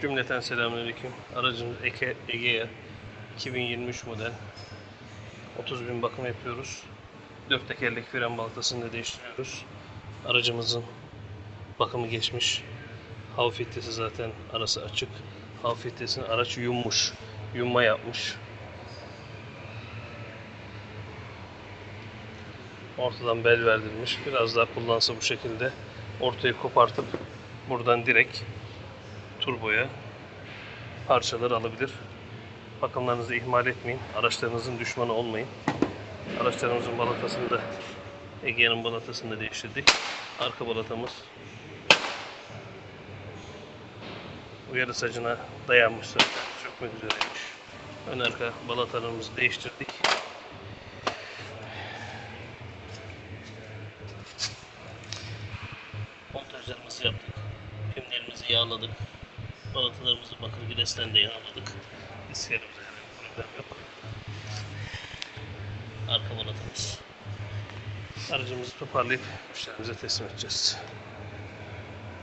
Cümleten selamünaleyküm. Aracımız Ege, Egea 2023 model. 30 bin bakım yapıyoruz. Dört tekerlek fren baltasını da değiştiriyoruz. Aracımızın bakımı geçmiş. Hava filtresi zaten arası açık. Hava filtresini araç yummuş. Yumma yapmış. Ortadan bel verdirilmiş. Biraz daha kullansa bu şekilde ortayı kopartıp buradan direkt turboya parçalar alabilir. Bakımlarınızı ihmal etmeyin. Araçlarınızın düşmanı olmayın. Araçlarımızın balatasını da Ege'nin balatasını da değiştirdik. Arka balatamız uyarı sacına dayanmış zaten. Çökmek üzereymiş. Ön arka balatalarımızı değiştirdik. Montajlarımızı yaptık. Pimlerimizi yağladık. Balatalarımızı bakır gülesten de yağladık. İskelimizde herhangi problem yok. Arka balatamız. Aracımızı toparlayıp müşterimize teslim edeceğiz.